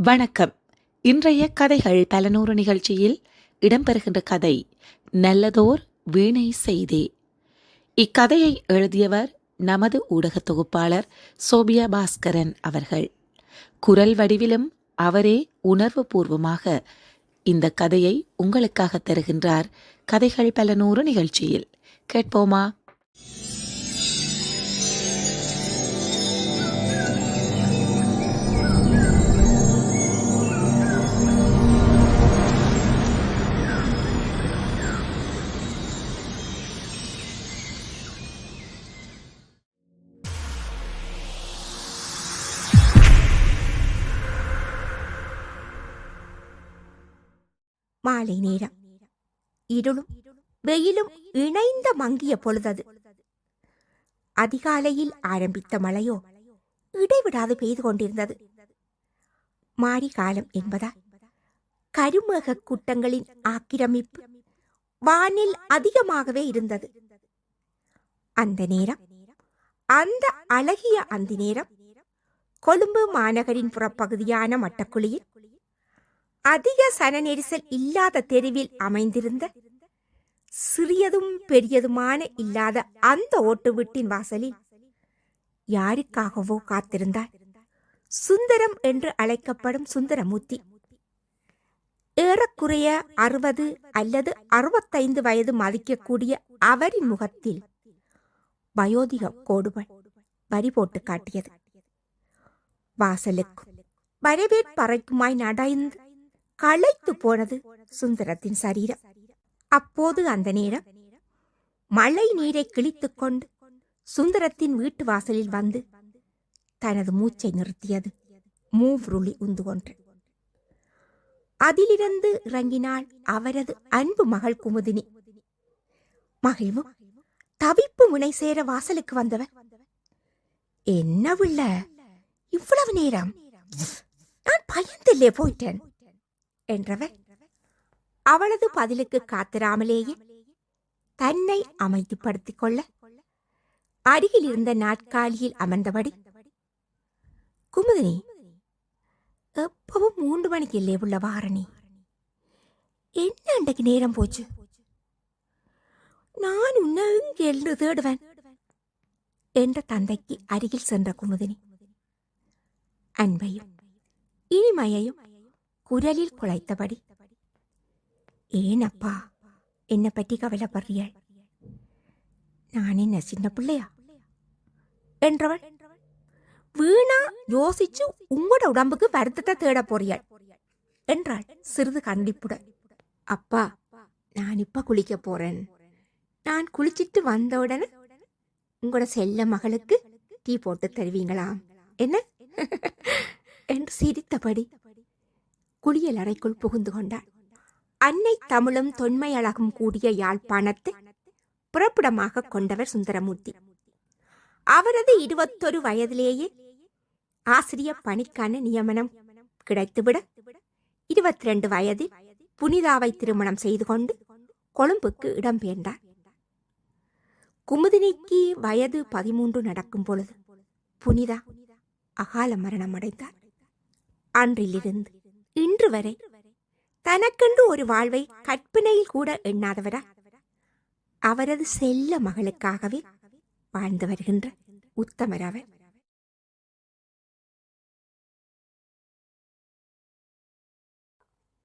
வணக்கம். இன்றைய கதைகள் பல நூறு நிகழ்ச்சியில் இடம்பெறுகின்ற கதை நல்லதோர் வீணை செய்தே. இக்கதையை எழுதியவர் நமது ஊடக தொகுப்பாளர் சோபியா பாஸ்கரன் அவர்கள். குரல் வடிவிலும் அவரே உணர்வு பூர்வமாக இந்த கதையை உங்களுக்காக தருகின்றார் கதைகள் பல நூறு நிகழ்ச்சியில். கேட்போமா? மாலை நேரம். இருளும் வெயிலும் இணைந்த மங்கிய பொழுதது. அதிகாலையில் ஆரம்பித்த மழையோ இடைவிடாது பெய்து கொண்டிருந்தது. மாரி காலம் என்பதா கருமேக கூட்டங்களின் ஆக்கிரமிப்பு வானில் அதிகமாகவே இருந்தது. அந்த நேரம் அந்த அழகிய அந்த நேரம் கொழும்பு மாநகரின் புறப்பகுதியான மட்டக்குழியில் அதிக சன நெரிசல் இல்லாத தெருவில் அமைந்திருந்த சிறியதும் பெரியதுமான இல்லாத அந்த ஓட்டு வீட்டின் வாசலில் யாருக்காகவோ காத்திருந்தார் சுந்தரம் என்று அழைக்கப்படும் சுந்தரமூர்த்தி. ஏறக்குறைய அறுபது அல்லது அறுபத்தைந்து வயது மதிக்கக்கூடிய அவரின் முகத்தில் வயோதிக கோடுகள் வரி போட்டு காட்டியது. வாசலுக்கும் வரவேற்பறைக்குமாய் நடந்து களைத்து போனது சுந்தரத்தின் சரீரம். அப்போது அந்த நேரம் மழை நீரை கிழித்து கொண்டு சுந்தரத்தின் வீட்டு வாசலில் வந்து தனது மூச்சை நிறுத்தியது. மூவருளி உந்து கொன்று அதிலிருந்து இறங்கினாள் அவரது அன்பு மகள் குமுதினி. மகிழ்வும் தவிப்பு முனை சேர வாசலுக்கு வந்தவர் என்ன உள்ள இவ்வளவு நேரம்? நான் பயந்தில்லே போயிட்டேன். என்றவர் அவளது பதிலுக்கு காத்திராமலேயே தன்னை அமைதிப்படுத்திக் கொள்ள அருகில் இருந்த நாட்காலியில் அமர்ந்தபடி குமுதினி எப்பவும் மூன்று மணிக்கு இல்லே உள்ள வாரணி என்ன அன்றைக்கு நேரம் போச்சு? நான் உன்னை இங்கே எழுந்து தேடுவேன் என்ற தந்தைக்கு அருகில் சென்ற குமுதினி அன்பையும் இனிமையையும் குரலில் குழைத்தபடி ஏன் அப்பா என்னை பற்றி கவலைப்படுறியாள் நான் என்ன சின்ன பிள்ளையா என்றவள் வீணா யோசிச்சு உங்களோட உடம்புக்கு வருத்தத்தை தேட போறியாள் என்றாள் சிறிது கண்டிப்புடன் அப்பா நான் இப்ப குளிக்க போறேன் நான் குளிச்சிட்டு வந்த உடனே உங்களோட செல்ல மகளுக்கு டீ போட்டு தருவீங்களா என்ன என்று சிரித்தபடி குளியல் அறைக்குள் புகுந்து கொண்டார் அன்னை தமிழும் தொன்மையழகும் கூடிய யாழ்ப்பாணத்தை புறப்படமாக கொண்டவர் சுந்தரமூர்த்தி. அவரது இருபத்தொரு வயதிலேயே ஆசிரிய பணிக்கான நியமனம் கிடைத்துவிட இருபத்தி ரெண்டு வயதில் புனிதாவை திருமணம் செய்து கொண்டு கொழும்புக்கு இடம்பெயர்ந்தார் குமுதினிக்கு வயது பதிமூன்று நடக்கும் பொழுது புனிதா அகால மரணம் அடைந்தார் அன்றிலிருந்து இன்று வரை தனக்கென்று ஒரு வாழ்வை கற்பனையில் கூட எண்ணாதவரா? அவரது செல்ல மகளுக்காகவே வாழ்ந்து வருகின்ற உத்தமர் அவர்.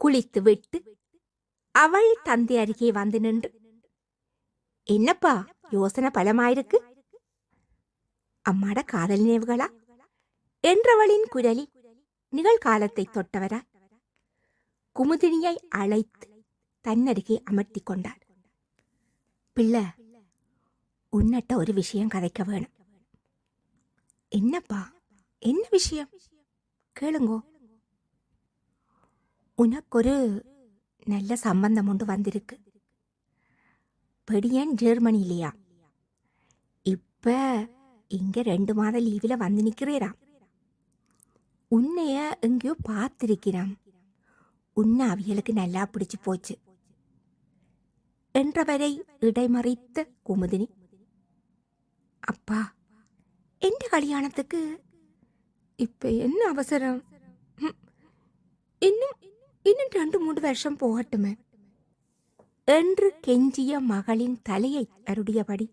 குளித்து விட்டு அவள் தந்தை அருகே வந்து நின்று என்னப்பா யோசனை பலமாயிருக்கு? அம்மாட காதல் நினைவுகளா? என்றவளின் குரலில் நிகழ்காலத்தை தொட்டவரா? குமுதினியை அழைத்து தன்னருகே அமர்த்தி கொண்டார். பிள்ளை உன்னட்ட ஒரு விஷயம் கதைக்க வேணும். என்னப்பா? என்ன விஷயம்? கேளுங்கோ. உனக்கொரு நல்ல சம்பந்தம் ஒன்று வந்திருக்கு. பெடியன் ஜெர்மனிலையா. இப்ப இங்க ரெண்டு மாத லீவில் வந்து நிக்கிறீராம். உன்னைய எங்கேயோ பார்த்திருக்கிறான் உன்ன அவியலுக்கு நல்லா பிடிச்சு போச்சு என்றவரை இடைமறித்த குமுதினி அப்பா எந்த கல்யாணத்துக்கு இப்ப என்ன அவசரம் இன்னும் இன்னும் ரெண்டு மூன்று வருஷம் போகட்டுமே என்று கெஞ்சிய மகளின் தலையை அருடியபடி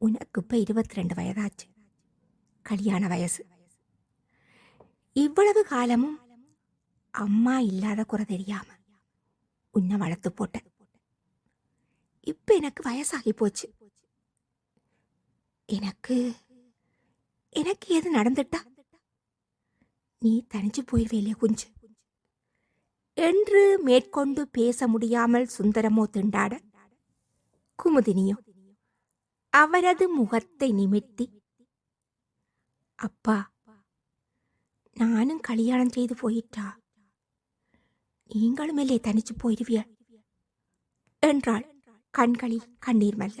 உனக்கு இப்ப இருபத்தி ரெண்டு வயதாச்சு கல்யாண வயசு இவ்வளவு காலமும் அம்மா இல்லாத குறை தெரியாம உன்னை வளர்த்து போட்டேன். இப்ப எனக்கு வயசாகி போச்சு. எனக்கு எனக்கு எது நடந்துட்டா? நீ தனிச்சு போயிருவேலையே குஞ்சு. என்று மேற்கொண்டு பேச முடியாமல் சுந்தரமோ திண்டாட குமுதினியோ அவரது முகத்தை நிமித்தி அப்பா நானும் கல்யாணம் செய்து போயிட்டா? நீங்களும் இல்லை தனிச்சு போயிருவிய என்றாள் கண்களில் கண்ணீர் மல்ல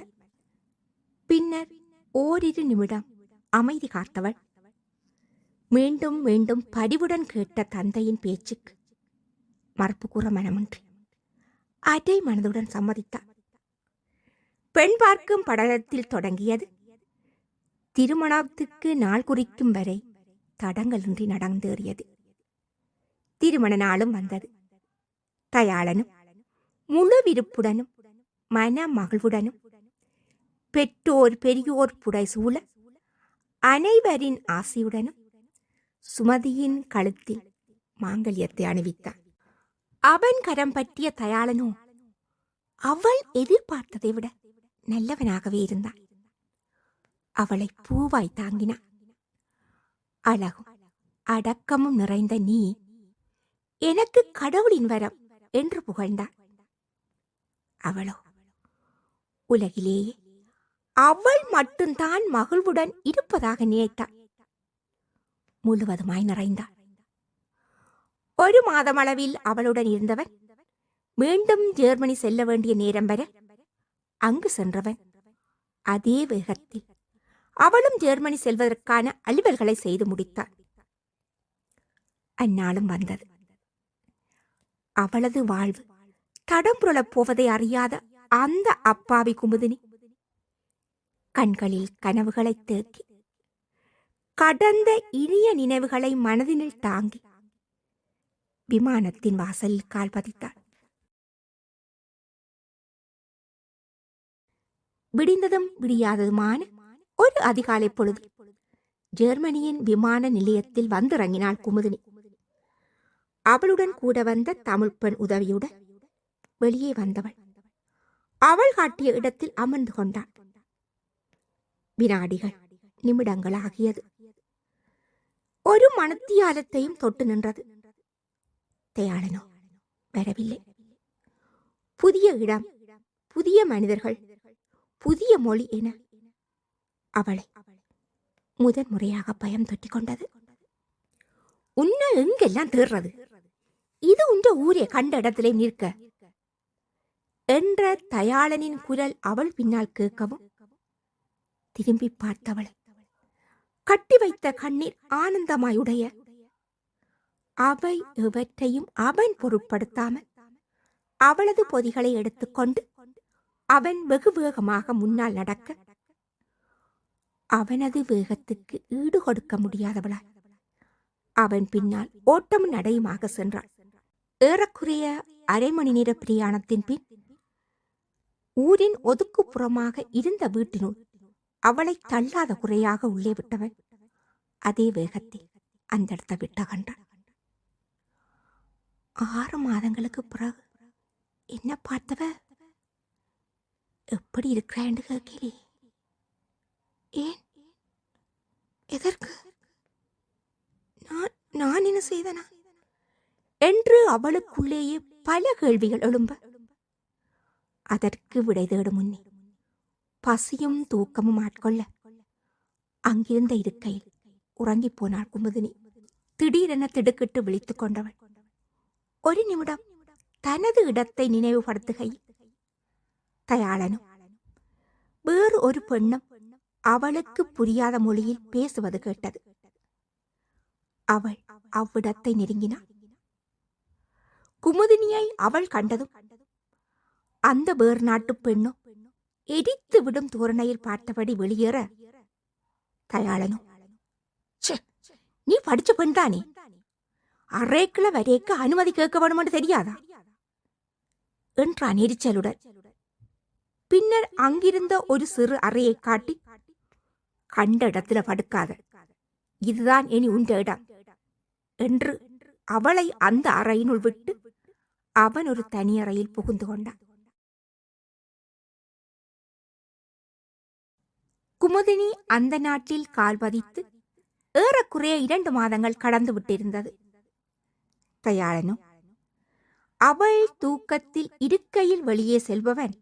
பின்னர் ஓரிரு நிமிடம் அமைதி காத்தவள். மீண்டும் மீண்டும் படிவுடன் கேட்ட தந்தையின் பேச்சுக்கு மறுப்பு கூற மனமின்றி அடை மனதுடன் சம்மதித்தார் பெண் பார்க்கும் படலத்தில் தொடங்கியது. திருமணத்துக்கு நாள் குறிக்கும் வரை தடங்களின்றி நடந்தேறியது. திருமண நாளும் வந்தது. தயாளனும் முழு விருப்புடனும் மன மகிழ்வுடனும் பெற்றோர் பெரியோர் புடைசூழ அனைவரின் ஆசையுடனும் சுமதியின் கழுத்தில் மாங்கல்யத்தை அணிவித்தான். அவன் கரம் பற்றிய தயாளனோ அவள் எதிர்பார்த்ததை விட நல்லவனாகவே இருந்தான். அவளை பூவாய் தாங்கினான். அழகும் அடக்கமும் நிறைந்த நீ எனக்கு கடவுளின் வரம் என்று புகழ்ந்தாள். அவளோ உலகிலேயே அவள் மட்டும்தான் மகிழ்வுடன் இருப்பதாக நினைத்தாள். முழுவதுமாய் நிறைந்தாள். ஒரு மாதமளவில் அவளுடன் இருந்தவன் மீண்டும் ஜெர்மனி செல்ல வேண்டிய நேரம் வர அங்கு சென்றவன். அதே வேகத்தில் அவளும் ஜெர்மனி செல்வதற்கான அலுவல்களை செய்து முடித்தாள். அந்நாளும் வந்தது. அவளது வாழ்வு. தடம் புரளப் போவதை அறியாத அந்த அப்பாவி குமுதினி. கண்களில் கனவுகளை தேக்கி கடந்த இனிய நினைவுகளை மனதினில் தாங்கி விமானத்தின் வாசலில் கால் பதித்தாள். விடிந்ததும் விடியாததுமான ஒரு அதிகாலை பொழுது ஜெர்மனியின் விமான நிலையத்தில் வந்திறங்கினாள் குமுதினி. அவளுடன் கூட வந்த தமிழ்ப்பெண் உதவியுடன் வெளியே வந்தவள். அவள் காட்டிய இடத்தில் அமர்ந்து கொண்டான் வினாடிகள் நிமிடங்கள் ஆகியது ஒரு மனத்தியாலத்தையும் தொட்டு நின்றது. தயாளனோ வரவில்லை. புதிய இடம் புதிய மனிதர்கள் புதிய மொழி என அவளை முதன் முறையாக பயம் தொட்டிக் கொண்டது உன்னை எங்கெல்லாம் தேடுறது இது உன்ற ஊரே கண்ட இடத்திலே நிற்க. என்ற தயாளனின் குரல் அவள் பின்னால் கேட்கவும் திரும்பி பார்த்தவளை. கட்டி வைத்த கண்ணீர் ஆனந்தமாயுடைய. அவை இவற்றையும் அவன் பொருட்படுத்தாமல் அவளது பொதிகளை எடுத்துக்கொண்டு அவன் வெகு வேகமாக முன்னால் நடக்க அவனது வேகத்துக்கு ஈடு கொடுக்க முடியாதவளாய். அவன் பின்னால் ஓட்டமும் நடையுமாக சென்றாள் ஏறக்குறைய அரை மணி நேர பிரயாணத்தின் பின் ஊரின் ஒதுக்குப்புறமாக இருந்த வீட்டினுள் அவளை தள்ளாத குறையாக உள்ளே விட்டவன் அதே வேகத்தில் அந்த இடத்த விட்ட ஆறு மாதங்களுக்கு பிறகு என்ன பார்த்தவ? எப்படி இருக்கிறான்னு கேட்கலே ஏன்? எதற்கு? நான் நான் என்ன செய்தனா? என்று அவளுக்குள்ளேயே பல கேள்விகள் எழும்ப. அதற்கு விடை தேடும் முன்னே. பசியும் தூக்கமும் ஆட்கொள்ள. அங்கிருந்த இருக்கையில் உறங்கிப் போனாள் குமுதினி. திடீரென திடுக்கிட்டு விழித்துக் கொண்டவள். ஒரு நிமிடம் தனது இடத்தை நினைவுபடுத்துகையில் தயாளனும் வேறு ஒரு பெண்ணும் அவளுக்கு புரியாத மொழியில் பேசுவது கேட்டது. அவள் அவ்விடத்தை நெருங்கினாள். குமுதினியை அவள் கண்டதும் அந்த வேறு நாட்டு பெண்ணும் எரித்து விடும் தோரணையில் பார்த்தபடி வெளியேற தயாளனும் நீ படிச்ச பெண் தானே அறைக்குள்ள வரைக்க அனுமதி கேட்க வேணுமென்று தெரியாதா? என்றான் எரிச்சலுடன். பின்னர் அங்கிருந்த ஒரு சிறு அறையை காட்டி கண்ட இடத்துல படுக்காத. இதுதான் இனி உண்ட இடம் என்று அவளை அந்த அறையினுள் விட்டு அவன் ஒரு தனியறையில் புகுந்து கொண்டான் குமுதினி அந்த நாட்டில் கால் பதித்து ஏறக்குறைய இரண்டு மாதங்கள் கடந்து விட்டிருந்தது தயாளனும் அவள் தூக்கத்தில் இருக்கையில் வெளியே செல்பவன்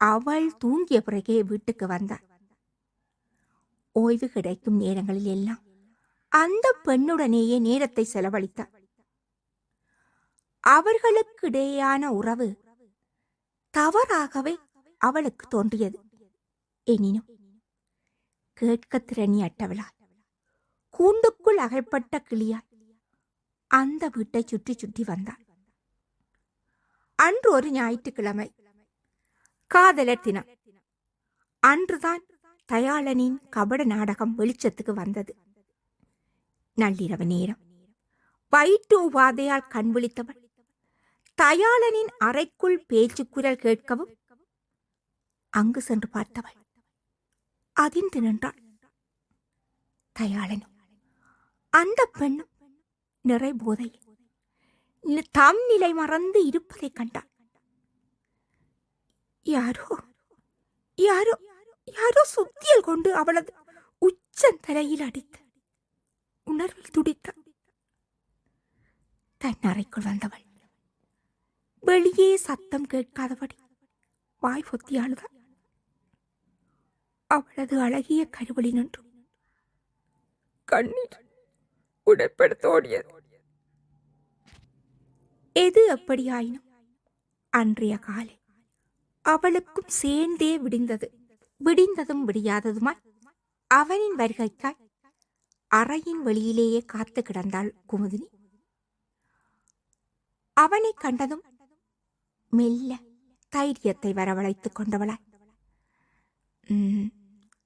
அவள் தூங்கிய பிறகே வீட்டுக்கு வந்தான் ஓய்வு கிடைக்கும் நேரங்களில் எல்லாம் அந்த பெண்ணுடனேயே நேரத்தை செலவழித்தான் அவர்களுக்கிடையேயான உறவு தவறாகவே அவளுக்கு தோன்றியது. எனினும் கேட்க திறனி அட்டவளாய் கூண்டுக்குள் அகைப்பட்ட கிளியாய் அந்த வீட்டை சுற்றி சுற்றி வந்தாள். அன்று ஒரு ஞாயிற்றுக்கிழமை காதலர் தினம். அன்றுதான் தயாளனின் கபட நாடகம் வெளிச்சத்துக்கு வந்தது. நள்ளிரவு நேரம். வயிற்று உபாதையால் கண் விழித்தவள் தயாளனின் அறைக்குள் பேச்சு குரல் கேட்கவும் அங்கு சென்று பார்த்தவள். அதிர்ந்து நின்றாள். தயாளனும் அந்த பெண்ணும் நிறை போதை. தம் நிலை மறந்து இருப்பதை கண்டாள். யாரோ யாரோ யாரோ சுத்தியல் கொண்டு அவளது உச்சந்தலையில் அடித்து உணர்வில் துடித்தாள். தன் அறைக்குள் வந்தவள். வெளியே சத்தம் கேட்காதபடி வாய் பொத்தி அழுதாள் அவளது அழகிய கருவழி நின்று கண்ணீர் உடற்படுத்தோடியது எது எப்படியாயினும் அன்றைய காலை அவளுக்கும் சேர்ந்தே விடிந்தது. விடிந்ததும் விடியாததுமாய் அவனின் வருகைக்காய் அறையின் வெளியிலேயே காத்து கிடந்தாள் குமுதினி. அவனை கண்டதும் மெல்ல தைரியத்தை வரவழைத்துக் கொண்டவளாய்.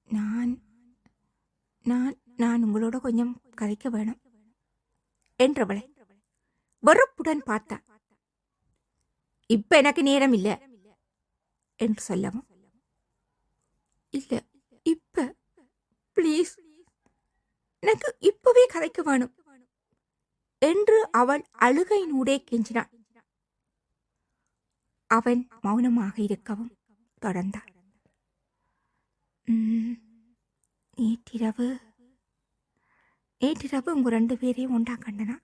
நான் நான் நான் உங்களோட கொஞ்சம் கதைக்க வேணும் என்றவளை வெறுப்புடன் பார்த்தாள். இப்ப எனக்கு நேரம் இல்ல என்று சொல்லவும். இல்ல இப்ப ப்ளீஸ் எனக்கு இப்பவே கதைக்க வேணும் என்று அவள் அழுகையினூடே கெஞ்சினாள். அவன் மௌனமாக இருக்கவும் தொடர்ந்தான் நேற்றிரவு நேற்றிரவு உங்க ரெண்டு பேரையும் ஒன்றா கண்டனா?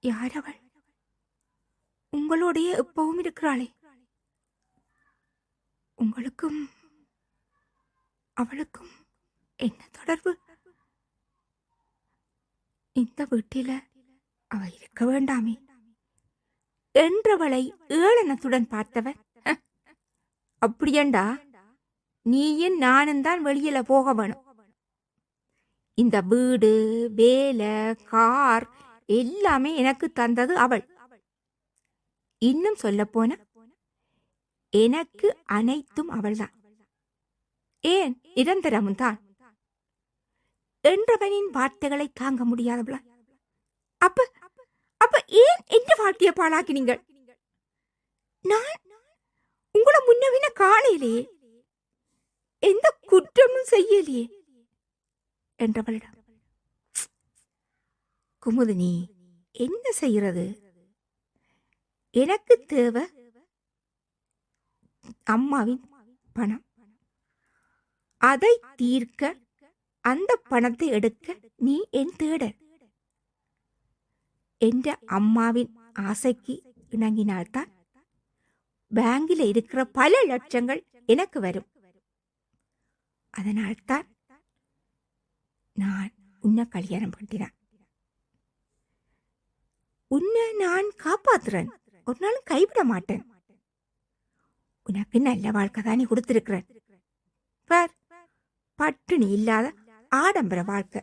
யார் அவள்? உங்களோடைய எப்பவும் இருக்கிறாளே. உங்களுக்கும் அவளுக்கும் என்ன தொடர்பு? இந்த வீட்டில அவ இருக்க வேண்டாமே. என்றவளை ஏளனத்துடன் பார்த்தவன். அப்படியண்டா. நீயும் நானும் தான் வெளியில போக வேணும். இந்த வீடு வேலை கார் எல்லாமே எனக்கு தந்தது அவள். இன்னும் சொல்லப்போன எனக்கு அனைத்தும் அவள்தான். ஏன் நிரந்தரமும் தான்? என்றவனின் வார்த்தைகளை தாங்க முடியாதவளா அப்ப ஏன் எந்த வாழ்க்கையை பாழாக்கினீங்க? நான் உங்களை முன்னவின காலையிலே எந்த குற்றமும் செய்யலையே என்றவளிடம் குமுதினி என்ன செய்யறது எனக்கு தேவை அம்மாவின் பணம். அதை தீர்க்க அந்த பணத்தை எடுக்க நீ என் தேடல். என்ற அம்மாவின் ஆசைக்கு இணங்கினால்தான் பேங்கில் இருக்கிற பல லட்சங்கள் எனக்கு வரும் அதனால்தான் நான் உன்னை கல்யாணம் பண்ணினான் உன்னை நான் காப்பாத்துறேன் ஒரு நாளும் கைவிட மாட்டேன் உனக்கு நல்ல வாழ்க்கை தானே கொடுத்துருக்குறேன் பார் பட்டினி இல்லாத ஆடம்பர வாழ்க்கை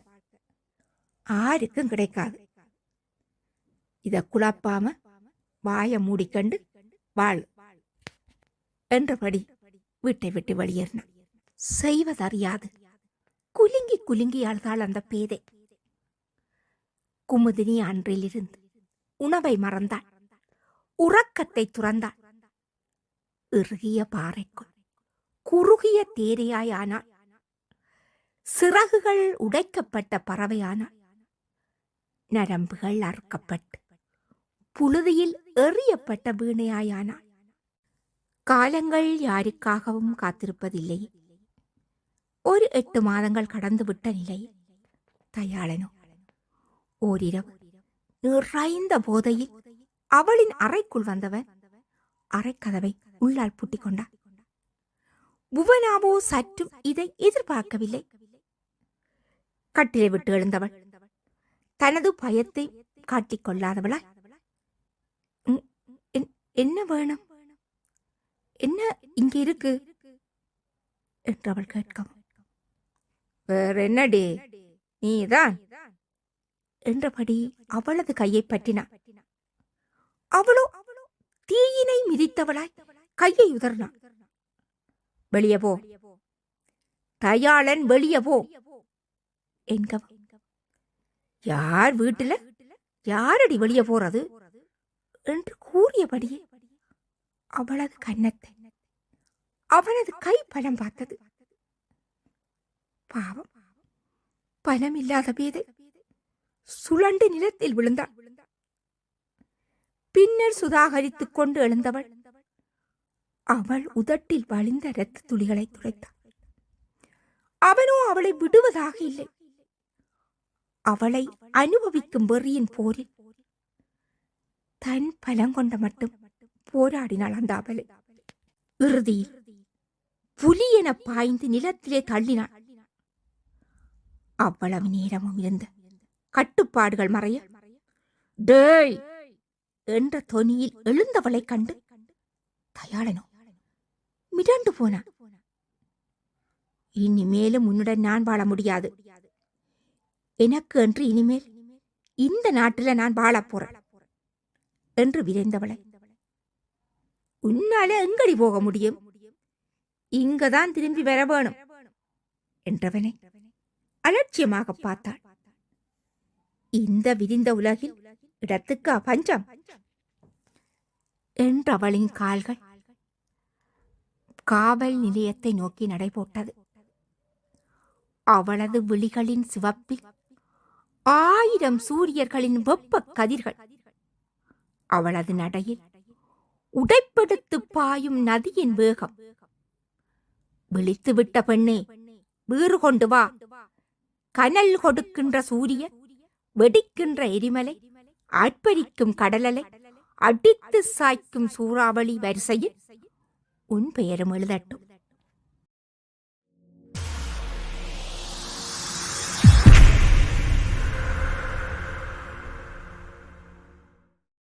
ஆருக்கும் கிடைக்காது இதை குழப்பாம வாய மூடிக்கண்டு வாழ் என்றபடி வீட்டை விட்டு வெளியேறினான். செய்வதறியாது. குலுங்கி குலுங்கி அழுதாள் அந்த பேதை. குமுதினி அன்றிலிருந்து உணவை மறந்தாள். உறக்கத்தை துறந்தாள். இறுகிய பாறைக்குள் குறுகிய தேரையாய் ஆனாள் சிறகுகள் உடைக்கப்பட்ட பறவையானாள். நரம்புகள் அறுக்கப்பட்டு புழுதியில் எறியப்பட்ட வீணையாயானாள் காலங்கள் யாருக்காகவும் காத்திருப்பதில்லை. ஒரு எட்டு மாதங்கள் கடந்துவிட்ட நிலையில் தயாளனோ ஓரிரவு நிறைந்த போதையில் அவளின் அறைக்குள் வந்தவன் அறைக்கதவை உள்ளால் பூட்டிக் கொண்டான் புவனாவோ சற்றும் இதை எதிர்பார்க்கவில்லை. கட்டிலை விட்டு எழுந்தவள் தனது பயத்தை காட்டிக்கொள்ளாதவளாய் என்ன வேணும்? என்ன இங்க இருக்கு? என்றவள் கேட்கவும் வேற என்னடி? நீதான்? என்றபடி அவளது கையை பற்றினான். அவளோ தீயினை மிதித்தவளாய் கையை உதறினாள் வெளியே போ. தயாளன் வெளியே போ. என்கவும் யார் வீட்டுல? யாரடி வெளியே போறது? என்று கூறியபடியே அவளது கன்னத்தை அவனது கை பலம் பார்த்தது. பாவம் பலம் இல்லாத பேதை சுழண்டு நிலத்தில் விழுந்தாள் பின்னர் சுதாகரித்துக் கொண்டு எழுந்தவள் அவள் உதட்டில் வழிந்த இரத்த துளிகளை துடைத்தாள். அவனோ அவளை விடுவதாக இல்லை. அவளை அனுபவிக்கும் வெறியின் போரில் தன் பலம் கொண்ட மட்டும் போராடினாள் அந்த அவளை. இறுதியில் புலி என பாய்ந்து நிலத்திலே தள்ளினாள். அவ்வளவு நேரமும் இருந்த கட்டுப்பாடுகள் மறைய டேய்! என்ற தொனியில் எழுந்தவளைக் கண்டு தயாளனோ மிரண்டு போனான். இனிமேலும் உன்னுடன் நான் வாழ முடியாது. எனக்கு என்று இனிமேல் இந்த நாட்டில் நான் வாழப் போறேன். என்று விரைந்தவளை. உன்னால எங்கடி போக முடியும்? இங்கதான் திரும்பி வர வேணும் என்றவனை அலட்சியமாக பார்த்தாள். இந்த விரிந்த உலகில் இடத்துக்கு பஞ்சம்? என்றவளின் கால்கள் காவல் நிலையத்தை நோக்கி நடைபோட்டது. அவளது விழிகளின் சிவப்பில் ஆயிரம் சூரியர்களின் வெப்ப கதிர்கள் அவளது நடையில் உடைப்படுத்து பாயும் நதியின் வேகம். விழித்துவிட்ட பெண்ணே வீறு கொண்டு வா. கனல் கொடுக்கின்ற சூரியன் வெடிக்கின்ற எரிமலை ஆட்பரிக்கும் கடலலை அடித்து சாய்க்கும் சூறாவளி வரிசையில் உன் பெயரும் எழுதட்டும்.